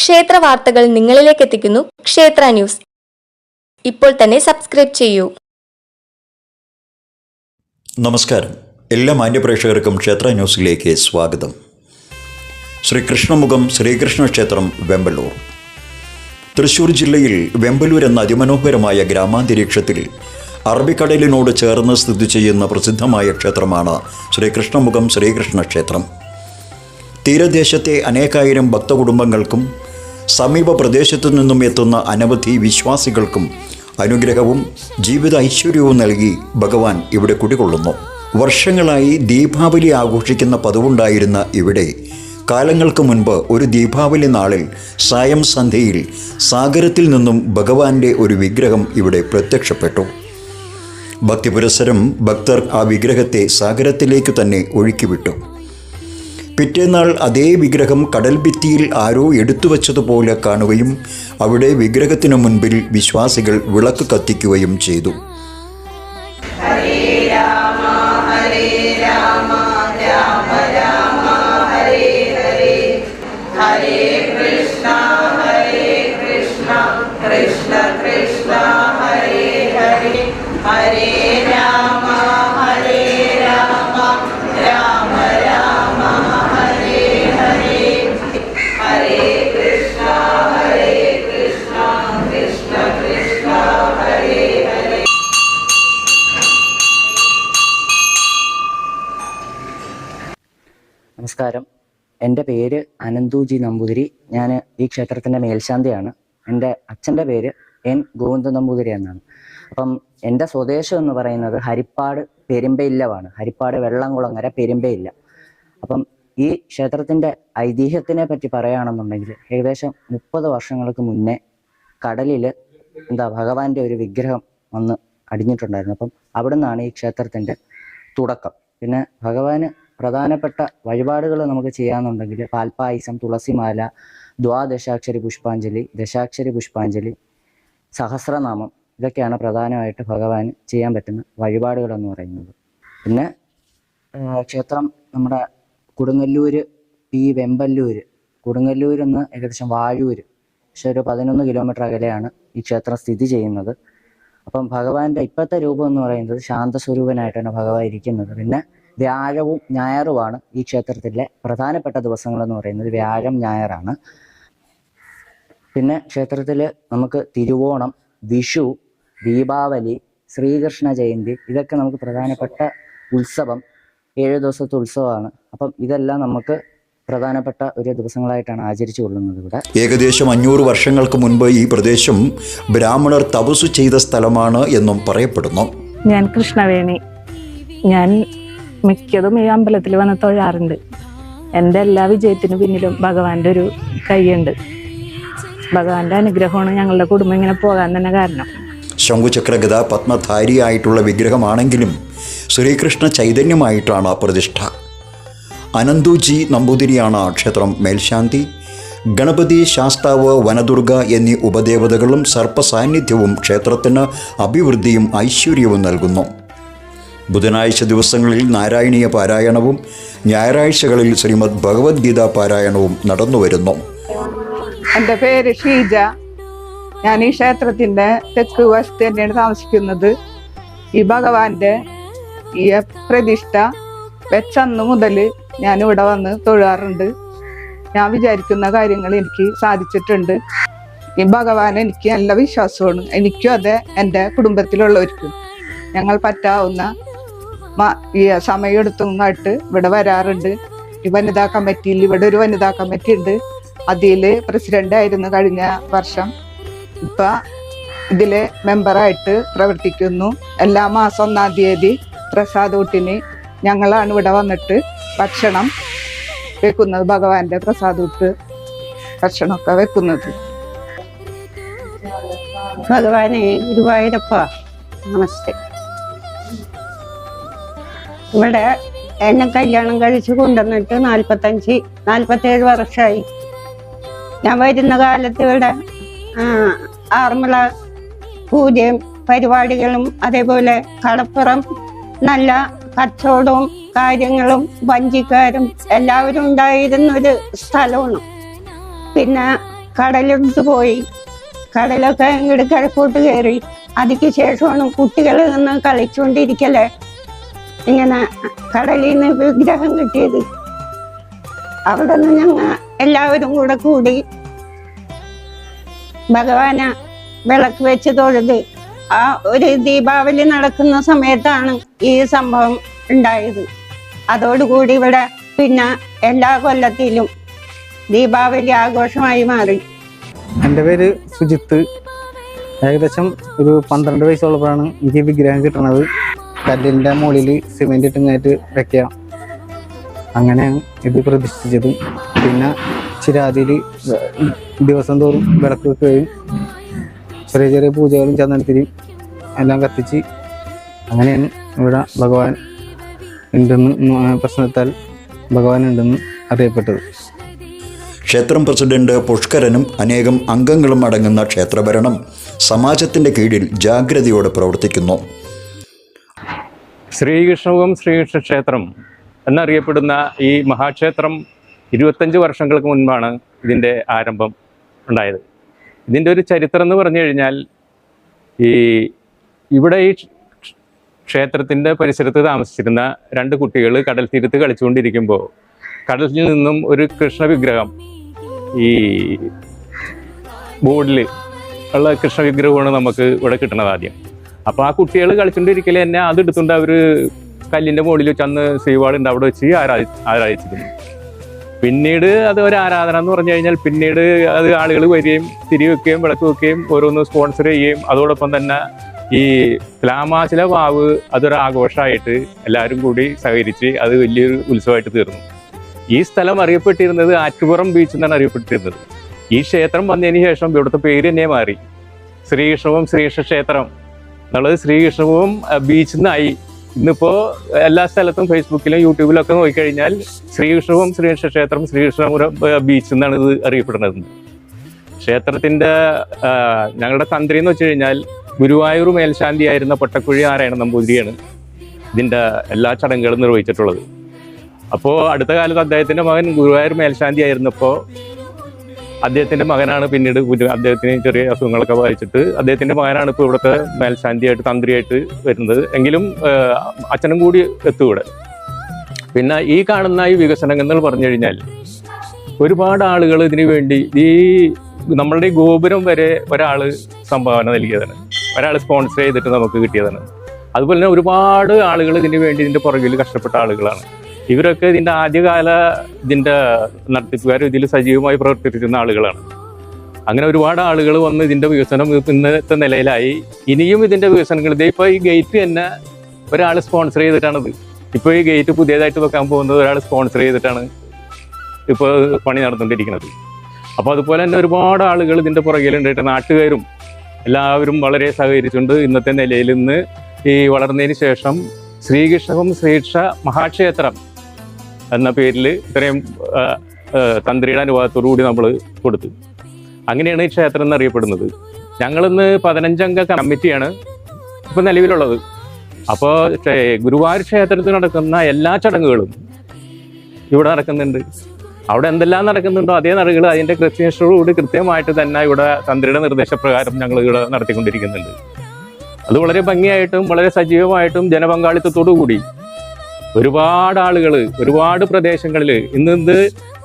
ക്ഷേത്ര വാർത്തകൾ നിങ്ങളിലേക്ക് എത്തിക്കുന്നു ക്ഷേത്ര ന്യൂസ്. ഇപ്പോൾ തന്നെ സബ്സ്ക്രൈബ് ചെയ്യൂ. നമസ്കാരം. എല്ലാ മാന്യപ്രേക്ഷകർക്കും ക്ഷേത്ര ന്യൂസിലേക്ക് സ്വാഗതം. ശ്രീകൃഷ്ണമുഖം ശ്രീകൃഷ്ണ ക്ഷേത്രം വെമ്പലൂർ തൃശൂർ ജില്ലയിൽ വെമ്പലൂർ എന്ന അതിമനോഹരമായ ഗ്രാമാന്തരീക്ഷത്തിൽ അറബിക്കടലിനോട് ചേർന്ന് സ്ഥിതി ചെയ്യുന്ന പ്രസിദ്ധമായ ക്ഷേത്രമാണ് ശ്രീകൃഷ്ണമുഖം ശ്രീകൃഷ്ണ ക്ഷേത്രം. തീരദേശത്തെ അനേകായിരം ഭക്തകുടുംബങ്ങൾക്കും സമീപ പ്രദേശത്തു നിന്നും എത്തുന്ന അനവധി വിശ്വാസികൾക്കും അനുഗ്രഹവും ജീവിത ഐശ്വര്യവും നൽകി ഭഗവാൻ ഇവിടെ കുടികൊള്ളുന്നു. വർഷങ്ങളായി ദീപാവലി ആഘോഷിക്കുന്ന പതിവുണ്ടായിരുന്ന ഇവിടെ കാലങ്ങൾക്ക് മുൻപ് ഒരു ദീപാവലി നാളിൽ സായം സന്ധ്യയിൽ സാഗരത്തിൽ നിന്നും ഭഗവാന്റെ ഒരു വിഗ്രഹം ഇവിടെ പ്രത്യക്ഷപ്പെട്ടു. ഭക്തിപുരസരം ഭക്തർ ആ വിഗ്രഹത്തെ സാഗരത്തിലേക്ക് തന്നെ ഒഴുക്കിവിട്ടു. പിറ്റേന്നാൾ അതേ വിഗ്രഹം കടൽഭിത്തിയിൽ ആരോ എടുത്തു വച്ചതുപോലെ കാണുകയും അവിടെ വിഗ്രഹത്തിനു മുൻപിൽ വിശ്വാസികൾ വിളക്ക് കത്തിക്കുകയും ചെയ്തു. എന്റെ പേര് അനന്തുജി നമ്പൂതിരി. ഞാൻ ഈ ക്ഷേത്രത്തിന്റെ മേൽശാന്തിയാണ്. എന്റെ അച്ഛന്റെ പേര് എൻ ഗോവിന്ദ നമ്പൂതിരി എന്നാണ്. അപ്പം എന്റെ സ്വദേശം എന്ന് പറയുന്നത് ഹരിപ്പാട് പെരുമ്പയില്ലവാണ്. ഹരിപ്പാട് വെള്ളംകുളങ്ങര പെരുമ്പയില്ല. അപ്പം ഈ ക്ഷേത്രത്തിന്റെ ഐതിഹ്യത്തിനെ പറ്റി പറയുകയാണെന്നുണ്ടെങ്കിൽ ഏകദേശം മുപ്പത് വർഷങ്ങൾക്ക് മുന്നേ കടലിൽ എന്താ ഭഗവാന്റെ ഒരു വിഗ്രഹം വന്ന് അടിഞ്ഞിട്ടുണ്ടായിരുന്നു. അപ്പം അവിടെ നിന്നാണ് ഈ ക്ഷേത്രത്തിന്റെ തുടക്കം. പിന്നെ ഭഗവാന് പ്രധാനപ്പെട്ട വഴിപാടുകൾ നമുക്ക് ചെയ്യാന്നുണ്ടെങ്കിൽ പാൽപ്പായസം തുളസിമാല ദ്വാദശാക്ഷരി പുഷ്പാഞ്ജലി ദശാക്ഷരി പുഷ്പാഞ്ജലി സഹസ്രനാമം ഇതൊക്കെയാണ് പ്രധാനമായിട്ട് ഭഗവാൻ ചെയ്യാൻ പറ്റുന്ന വഴിപാടുകൾ എന്ന് പറയുന്നത്. പിന്നെ ക്ഷേത്രം നമ്മുടെ കൊടുങ്ങല്ലൂര് പി വെമ്പല്ലൂര്. കൊടുങ്ങല്ലൂരിൽ നിന്ന് ഏകദേശം വാഴൂര്. പക്ഷെ ഒരു പതിനൊന്ന് കിലോമീറ്റർ അകലെയാണ് ഈ ക്ഷേത്രം സ്ഥിതി ചെയ്യുന്നത്. അപ്പം ഭഗവാന്റെ ഇപ്പോഴത്തെ രൂപം എന്ന് പറയുന്നത് ശാന്തസ്വരൂപനായിട്ടാണ് ഭഗവാൻ ഇരിക്കുന്നത്. പിന്നെ വ്യാഴവും ഞായറുമാണ് ഈ ക്ഷേത്രത്തിലെ പ്രധാനപ്പെട്ട ദിവസങ്ങൾ എന്ന് പറയുന്നത് വ്യാഴം ഞായറാണ്. പിന്നെ ക്ഷേത്രത്തിൽ നമുക്ക് തിരുവോണം വിഷു ദീപാവലി ശ്രീകൃഷ്ണ ജയന്തി ഇതൊക്കെ നമുക്ക് പ്രധാനപ്പെട്ട ഉത്സവം. ഏഴ് ദിവസത്തെ ഉത്സവമാണ്. അപ്പം ഇതെല്ലാം നമുക്ക് പ്രധാനപ്പെട്ട ഒരു ദിവസങ്ങളായിട്ടാണ് ആചരിച്ചു കൊള്ളുന്നത് ഇവിടെ. ഏകദേശം അഞ്ഞൂറ് വർഷങ്ങൾക്ക് മുൻപ് ഈ പ്രദേശം ബ്രാഹ്മണർ തപസ്സു ചെയ്ത സ്ഥലമാണ് എന്നും പറയപ്പെടുന്നു. ഞാൻ കൃഷ്ണവേണി. ഞാൻ മിക്കതും ഈ അമ്പലത്തിൽ വന്ന് തൊഴാറുണ്ട്. എന്റെ എല്ലാ വിജയത്തിനു പിന്നിലും ഭഗവാന്റെ ഒരു കൈയുണ്ട്. ഭഗവാന്റെ അനുഗ്രഹമാണ് ഞങ്ങളുടെ കുടുംബം ഇങ്ങനെ പോകാൻ തന്നെ കാരണം. ശംഖുചക്രഗത പത്മധാരിയായിട്ടുള്ള വിഗ്രഹമാണെങ്കിലും ശ്രീകൃഷ്ണ ചൈതന്യമായിട്ടാണ് ആ പ്രതിഷ്ഠ. അനന്തുജി നമ്പൂതിരിയാണ് ആ ക്ഷേത്രം. മേൽശാന്തി ഗണപതി ശാസ്താവ് വനദുർഗ എന്നീ ഉപദേവതകളും സർപ്പസാന്നിധ്യവും ക്ഷേത്രത്തിന് അഭിവൃദ്ധിയും ഐശ്വര്യവും നൽകുന്നു. ബുധനാഴ്ച ദിവസങ്ങളിൽ നാരായണീയ പാരായണവും ഞായറാഴ്ചകളിൽ ശ്രീമദ് ഭഗവത്ഗീത പാരായണവും നടന്നുവരുന്നു എന്റെ പേര് ഷീജ. ഞാൻ ഈ ക്ഷേത്രത്തിന്റെ തെക്ക് വശത്ത് തന്നെയാണ് താമസിക്കുന്നത്. ഈ ഭഗവാന്റെ ഈ പ്രതിഷ്ഠ വെച്ചന്ന് മുതൽ ഞാൻ ഇവിടെ വന്ന് തൊഴാറുണ്ട്. ഞാൻ വിചാരിക്കുന്ന കാര്യങ്ങൾ എനിക്ക് സാധിച്ചിട്ടുണ്ട്. ഈ ഭഗവാൻ എനിക്ക് നല്ല വിശ്വാസമാണ്. എനിക്കും അതെ എന്റെ കുടുംബത്തിലുള്ളവർക്കും ഞങ്ങൾ പറ്റാവുന്ന ഈ നന്നായിട്ട് ഇവിടെ വരാറുണ്ട്. ഈ വനിതാ കമ്മിറ്റിയിൽ ഇവിടെ ഒരു വനിതാ കമ്മിറ്റി ഉണ്ട്. അതിൽ പ്രസിഡന്റ് ആയിരുന്നു കഴിഞ്ഞ വർഷം. ഇപ്പൊ ഇതിലെ മെമ്പറായിട്ട് പ്രവർത്തിക്കുന്നു. എല്ലാ മാസം ഒന്നാം തീയതി പ്രസാദ് ഊട്ടിന് ഞങ്ങളാണ് ഇവിടെ വന്നിട്ട് ഭക്ഷണം വെക്കുന്നത്. ഭഗവാന്റെ പ്രസാദ് ഊട്ട് ഭക്ഷണമൊക്കെ വെക്കുന്നത്. ഭഗവാനെ ഗുരുവായൂരപ്പ. നമസ്തേ. ഇവിടെ എന്നെ കല്യാണം കഴിച്ച് കൊണ്ടുവന്നിട്ട് നാൽപ്പത്തഞ്ച് നാൽപ്പത്തേഴ് വർഷമായി ഞാൻ വരുന്ന കാലത്ത് ഇവിടെ ആ, ആറന്മുള പൂജയും പരിപാടികളും അതേപോലെ കടപ്പുറം നല്ല കച്ചവടവും കാര്യങ്ങളും വഞ്ചിക്കാരും എല്ലാവരും ഉണ്ടായിരുന്ന ഒരു സ്ഥലമാണ്. പിന്നെ കടലെടുത്ത് പോയി. കടലൊക്കെ ഇങ്ങോട്ട് കിഴക്കോട്ട് കയറി. അതിക്ക് ശേഷമാണ് കുട്ടികൾ നിന്ന് കളിച്ചുകൊണ്ടിരിക്കല്ലേ ഇങ്ങനെ കടലിൽ നിന്ന് വിഗ്രഹം കിട്ടിയത്. അവിടെ നിന്ന് ഞങ്ങൾ എല്ലാവരും കൂടെ കൂടി ഭഗവാനെ വിളക്ക് വെച്ച് തൊഴുത് ആ ഒരു ദീപാവലി നടക്കുന്ന സമയത്താണ് ഈ സംഭവം ഉണ്ടായത്. അതോടുകൂടി ഇവിടെ പിന്നെ എല്ലാ കൊല്ലത്തിലും ദീപാവലി ആഘോഷമായി മാറി. എന്റെ പേര് സുജിത്ത്. ഏകദേശം ഒരു പന്ത്രണ്ട് വയസ്സുള്ളപ്പോഴാണ് എനിക്ക് വിഗ്രഹം കിട്ടണത്. കല്ലിന്റെ മുകളിൽ സിമെന്റ് ഇട്ടിങ്ങായിട്ട് വെക്കാം അങ്ങനെയാണ് ഇത് പ്രതിഷ്ഠിച്ചത്. പിന്നെ ചിരാതിയിൽ ദിവസം തോറും വിളക്ക് വെക്കുകയും ചെറിയ ചെറിയ പൂജകളും ചന്ദനത്തിരിയും എല്ലാം കത്തിച്ച് അങ്ങനെയാണ് ഇവിടെ ഭഗവാൻ ഉണ്ടെന്ന് പ്രശ്നത്താൽ ഭഗവാൻ ഉണ്ടെന്ന് അറിയപ്പെട്ടത്. ക്ഷേത്രം പ്രസിഡന്റ് പുഷ്കരനും അനേകം അംഗങ്ങളും അടങ്ങുന്ന ക്ഷേത്രഭരണം സമാജത്തിന്റെ കീഴിൽ ജാഗ്രതയോടെ പ്രവർത്തിക്കുന്നു. ശ്രീകൃഷ്ണവും ശ്രീകൃഷ്ണ ക്ഷേത്രം എന്നറിയപ്പെടുന്ന ഈ മഹാക്ഷേത്രം ഇരുപത്തഞ്ച് വർഷങ്ങൾക്ക് മുൻപാണ് ഇതിന്റെ ആരംഭം ഉണ്ടായത്. ഇതിന്റെ ഒരു ചരിത്രം എന്ന് പറഞ്ഞു കഴിഞ്ഞാൽ ഈ ഇവിടെ ഈ ക്ഷേത്രത്തിന്റെ പരിസരത്ത് താമസിച്ചിരുന്ന രണ്ട് കുട്ടികൾ കടൽ തീരത്ത് കളിച്ചുകൊണ്ടിരിക്കുമ്പോൾ കടലിൽ നിന്നും ഒരു കൃഷ്ണ വിഗ്രഹം ഈ ബോർഡിൽ ഉള്ള കൃഷ്ണ വിഗ്രഹമാണ് നമുക്ക് ഇവിടെ കിട്ടണത് ആദ്യം. അപ്പോൾ ആ കുട്ടികൾ കളിച്ചുകൊണ്ടിരിക്കൽ തന്നെ അത് എടുത്തുകൊണ്ട് അവർ കല്ലിന്റെ മുകളിൽ വെച്ച് അന്ന് ശ്രീവാളുണ്ട് അവിടെ വെച്ച് ആരാധി ആരാധിച്ചിരുന്നു. പിന്നീട് അത് ഒരു ആരാധന എന്ന് പറഞ്ഞു കഴിഞ്ഞാൽ പിന്നീട് അത് ആളുകൾ വരികയും തിരി വെക്കുകയും വിളക്ക് വെക്കുകയും ഓരോന്ന് സ്പോൺസർ ചെയ്യുകയും അതോടൊപ്പം തന്നെ ഈ പ്ലാമാച്ചിലെ വാവ് അതൊരു ആഘോഷമായിട്ട് എല്ലാവരും കൂടി സഹകരിച്ച് അത് വലിയൊരു ഉത്സവമായിട്ട് തീർന്നു. ഈ സ്ഥലം അറിയപ്പെട്ടിരുന്നത് ആറ്റുപുറം ബീച്ച് എന്നാണ് അറിയപ്പെട്ടിരുന്നത്. ഈ ക്ഷേത്രം വന്നതിന് ശേഷം ഇവിടുത്തെ പേര് തന്നെ മാറി. ശ്രീകൃഷ്ണവും ശ്രീകൃഷ്ണ ക്ഷേത്രം എന്നുള്ളത് ശ്രീകൃഷ്ണപുരം ബീച്ച് നിന്നായി ഇന്നിപ്പോ എല്ലാ സ്ഥലത്തും ഫേസ്ബുക്കിലും യൂട്യൂബിലും ഒക്കെ നോക്കിക്കഴിഞ്ഞാൽ ശ്രീകൃഷ്ണപുരം ശ്രീകൃഷ്ണ ക്ഷേത്രം ശ്രീകൃഷ്ണപുരം ബീച്ച് എന്നാണ് ഇത് അറിയപ്പെടുന്നത്. ക്ഷേത്രത്തിന്റെ ഞങ്ങളുടെ തന്ത്രി എന്ന് വെച്ച് കഴിഞ്ഞാൽ ഗുരുവായൂർ മേൽശാന്തി ആയിരുന്ന പൊട്ടക്കുഴി നാരായണ നമ്പൂതിരിയാണ് ഇതിന്റെ എല്ലാ ചടങ്ങുകളും നിർവഹിച്ചിട്ടുള്ളത്. അപ്പോൾ അടുത്ത കാലത്ത് അദ്ദേഹത്തിന്റെ മകൻ ഗുരുവായൂർ മേൽശാന്തി ആയിരുന്നപ്പോൾ അദ്ദേഹത്തിന്റെ മകനാണ് പിന്നീട് അദ്ദേഹത്തിന് ചെറിയ അസുഖങ്ങളൊക്കെ വായിച്ചിട്ട് അദ്ദേഹത്തിന്റെ മകനാണ് ഇപ്പോൾ ഇവിടുത്തെ മേൽശാന്തിയായിട്ട് തന്ത്രിയായിട്ട് വരുന്നത്. എങ്കിലും അച്ഛനും കൂടി എത്തും ഇവിടെ. പിന്നെ ഈ കാണുന്ന ഈ വികസനങ്ങൾ പറഞ്ഞു കഴിഞ്ഞാൽ ഒരുപാട് ആളുകൾ ഇതിനു വേണ്ടി ഈ നമ്മളുടെ ഈ ഗോപുരം വരെ ഒരാൾ സംഭാവന നൽകിയതാണ്. ഒരാൾ സ്പോൺസർ ചെയ്തിട്ട് നമുക്ക് കിട്ടിയതാണ്. അതുപോലെ തന്നെ ഒരുപാട് ആളുകൾ ഇതിനു വേണ്ടി ഇതിന്റെ പുറകിൽ കഷ്ടപ്പെട്ട ആളുകളാണ്. ഇവരൊക്കെ ഇതിന്റെ ആദ്യകാല ഇതിന്റെ നടത്തിപ്പുകാർ ഇതിൽ സജീവമായി പ്രവർത്തിച്ചിരുന്ന ആളുകളാണ്. അങ്ങനെ ഒരുപാട് ആളുകൾ വന്ന് ഇതിന്റെ വികസനം ഇന്നത്തെ നിലയിലായി. ഇനിയും ഇതിന്റെ വികസനങ്ങൾ. ഇതേ ഇപ്പോൾ ഈ ഗേറ്റ് തന്നെ ഒരാൾ സ്പോൺസർ ചെയ്തിട്ടാണത്. ഇപ്പോൾ ഈ ഗേറ്റ് പുതിയതായിട്ട് വെക്കാൻ പോകുന്നത് ഒരാൾ സ്പോൺസർ ചെയ്തിട്ടാണ് ഇപ്പോൾ പണി നടന്നുകൊണ്ടിരിക്കുന്നത്. അപ്പോൾ അതുപോലെ തന്നെ ഒരുപാട് ആളുകൾ ഇതിന്റെ പുറകിലുണ്ടായിട്ട് നാട്ടുകാരും എല്ലാവരും വളരെ സഹകരിച്ചുകൊണ്ട് ഇന്നത്തെ നിലയിൽ നിന്ന് ഈ വളർന്നതിന് ശേഷം ശ്രീകൃഷ്ണവും ശ്രീക്ഷ മഹാക്ഷേത്രം എന്ന പേരിൽ ഇത്രയും തന്ത്രിയുടെ അനുവാദത്തോടു കൂടി നമ്മൾ കൊടുത്തു. അങ്ങനെയാണ് ഈ ക്ഷേത്രം എന്നറിയപ്പെടുന്നത്. ഞങ്ങളിന്ന് പതിനഞ്ചംഗ കമ്മിറ്റിയാണ് ഇപ്പം നിലവിലുള്ളത്. അപ്പോൾ ഗുരുവായൂർ ക്ഷേത്രത്തിൽ നടക്കുന്ന എല്ലാ ചടങ്ങുകളും ഇവിടെ നടക്കുന്നുണ്ട്. അവിടെ എന്തെല്ലാം നടക്കുന്നുണ്ടോ അതേ നടകൾ അതിന്റെ കൃത്യനിഷ്ഠയോടുകൂടി കൃത്യമായിട്ട് തന്നെ ഇവിടെ തന്ത്രിയുടെ നിർദ്ദേശപ്രകാരം ഞങ്ങൾ ഇവിടെ നടത്തിക്കൊണ്ടിരിക്കുന്നുണ്ട്. അത് വളരെ ഭംഗിയായിട്ടും വളരെ സജീവമായിട്ടും ജനപങ്കാളിത്തത്തോടു കൂടി ഒരുപാട് ആളുകൾ ഒരുപാട് പ്രദേശങ്ങളിൽ ഇന്ന് ഇത്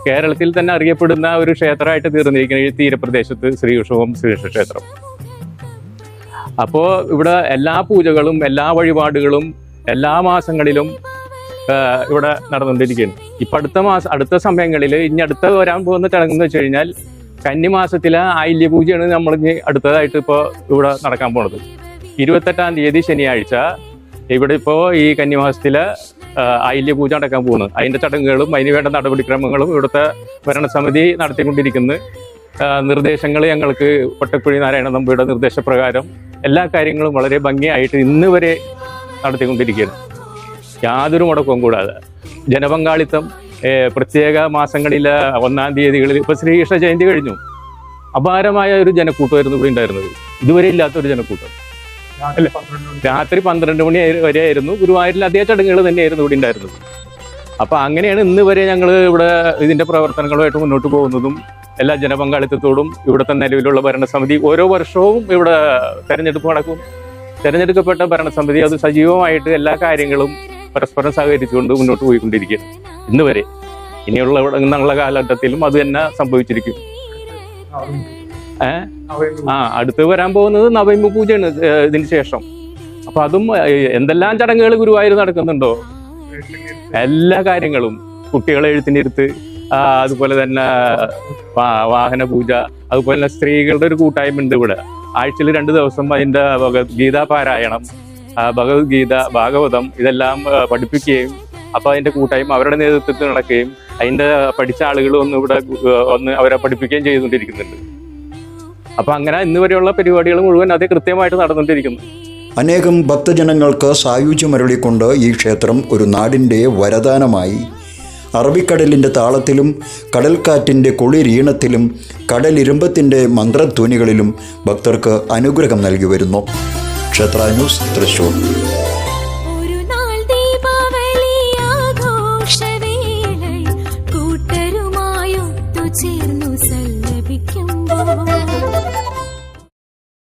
കേരളത്തിൽ തന്നെ അറിയപ്പെടുന്ന ഒരു ക്ഷേത്രമായിട്ട് തീർന്നിരിക്കുന്ന ഈ തീരപ്രദേശത്ത് ശ്രീകൃഷ്ണവും ശ്രീകൃഷ്ണ ക്ഷേത്രം. അപ്പോൾ ഇവിടെ എല്ലാ പൂജകളും എല്ലാ വഴിപാടുകളും എല്ലാ മാസങ്ങളിലും ഇവിടെ നടന്നുകൊണ്ടിരിക്കുകയാണ് ഇപ്പൊ അടുത്ത മാസം അടുത്ത സമയങ്ങളിൽ ഇനി അടുത്ത വരാൻ പോകുന്ന ചടങ്ങ് എന്ന് വെച്ച് കഴിഞ്ഞാൽ കന്നിമാസത്തിലെ ആയില്യ പൂജയാണ് നമ്മൾ ഇനി അടുത്തതായിട്ട് ഇപ്പോൾ ഇവിടെ നടക്കാൻ പോണത്. ഇരുപത്തെട്ടാം തീയതി ശനിയാഴ്ച. ഇവിടെ ഇപ്പോൾ ഈ കന്നിമാസത്തിലെ ആ, ആയില്യ പൂജ നടക്കാൻ പോകുന്നത്. അതിന്റെ ചടങ്ങുകളും അതിന് വേണ്ട നടപടിക്രമങ്ങളും ഇവിടുത്തെ ഭരണസമിതി നടത്തിക്കൊണ്ടിരിക്കുന്നു. നിർദ്ദേശങ്ങൾ ഞങ്ങൾക്ക് പൊട്ടക്കുഴി നാരായണ നമ്പിയുടെ നിർദ്ദേശപ്രകാരം എല്ലാ കാര്യങ്ങളും വളരെ ഭംഗിയായിട്ട് ഇന്ന് വരെ നടത്തിക്കൊണ്ടിരിക്കുകയാണ്. യാതൊരു മുടക്കവും കൂടാതെ. ജനപങ്കാളിത്തം പ്രത്യേക മാസങ്ങളിൽ ഒന്നാം തീയതികളിൽ ഇപ്പോൾ ശ്രീകൃഷ്ണ ജയന്തി കഴിഞ്ഞു. അപാരമായ ഒരു ജനക്കൂട്ടമായിരുന്നു ഇവിടെ ഉണ്ടായിരുന്നത്. ഇതുവരെ ഇല്ലാത്തൊരു ജനക്കൂട്ടം. രാത്രി പന്ത്രണ്ട് മണി വരെ ആയിരുന്നു. ഗുരുവായൂരിൽ അതേ ചടങ്ങുകൾ തന്നെയായിരുന്നു ഇവിടെ ഉണ്ടായിരുന്നത്. അപ്പൊ അങ്ങനെയാണ് ഇന്ന് വരെ ഞങ്ങൾ ഇവിടെ ഇതിന്റെ പ്രവർത്തനങ്ങളുമായിട്ട് മുന്നോട്ട് പോകുന്നതും എല്ലാ ജനപങ്കാളിത്തത്തോടും ഇവിടുത്തെ നിലവിലുള്ള ഭരണസമിതി ഓരോ വർഷവും ഇവിടെ തെരഞ്ഞെടുപ്പ് നടക്കും. തെരഞ്ഞെടുക്കപ്പെട്ട ഭരണസമിതി അത് സജീവമായിട്ട് എല്ലാ കാര്യങ്ങളും പരസ്പരം സഹകരിച്ചുകൊണ്ട് മുന്നോട്ട് പോയിക്കൊണ്ടിരിക്കുകയാണ് ഇന്ന് വരെ. ഇനിയുള്ള ഇവിടെ നിന്നുള്ള കാലഘട്ടത്തിലും അത് തന്നെ സംഭവിച്ചിരിക്കും. ആ അടുത്ത് വരാൻ പോകുന്നത് നവംബർ പൂജയാണ് ഇതിന് ശേഷം. അപ്പൊ അതും എന്തെല്ലാം ചടങ്ങുകൾ ഗുരുവായൂർ നടക്കുന്നുണ്ടോ? എല്ലാ കാര്യങ്ങളും. കുട്ടികളെ എഴുത്തിനിരുത്ത് അതുപോലെ തന്നെ വാഹന പൂജ അതുപോലെ തന്നെ സ്ത്രീകളുടെ ഒരു കൂട്ടായ്മ ഉണ്ട് ഇവിടെ. ആഴ്ചയിൽ രണ്ട് ദിവസം അതിന്റെ ഭഗവത്ഗീത പാരായണം ഭഗവത്ഗീത ഭാഗവതം ഇതെല്ലാം പഠിപ്പിക്കുകയും അപ്പൊ അതിന്റെ കൂട്ടായ്മ അവരുടെ നേതൃത്വത്തിൽ നടക്കുകയും അതിന്റെ പഠിച്ച ആളുകൾ ഒന്ന് ഇവിടെ ഒന്ന് അവരെ പഠിപ്പിക്കുകയും ചെയ്തുകൊണ്ടിരിക്കുന്നുണ്ട്. അപ്പൊ അങ്ങനെ ഇന്ന് വരെയുള്ള പരിപാടികൾ മുഴുവൻ അത് കൃത്യമായിട്ട് നടന്നുകൊണ്ടിരിക്കുന്നു. അനേകം ഭക്തജനങ്ങൾക്ക് സായുജ്യമരുളിക്കൊണ്ട് ഈ ക്ഷേത്രം ഒരു നാടിന്റെ വരദാനമായി. അറബിക്കടലിന്റെ താളത്തിലും കടൽക്കാറ്റിന്റെ കുളിരീണത്തിലും കടലിരുമ്പത്തിന്റെ മന്ത്രധ്വനികളിലും ഭക്തർക്ക് അനുഗ്രഹം നൽകി വരുന്നു. ക്ഷേത്ര ന്യൂസ് തൃശൂർ.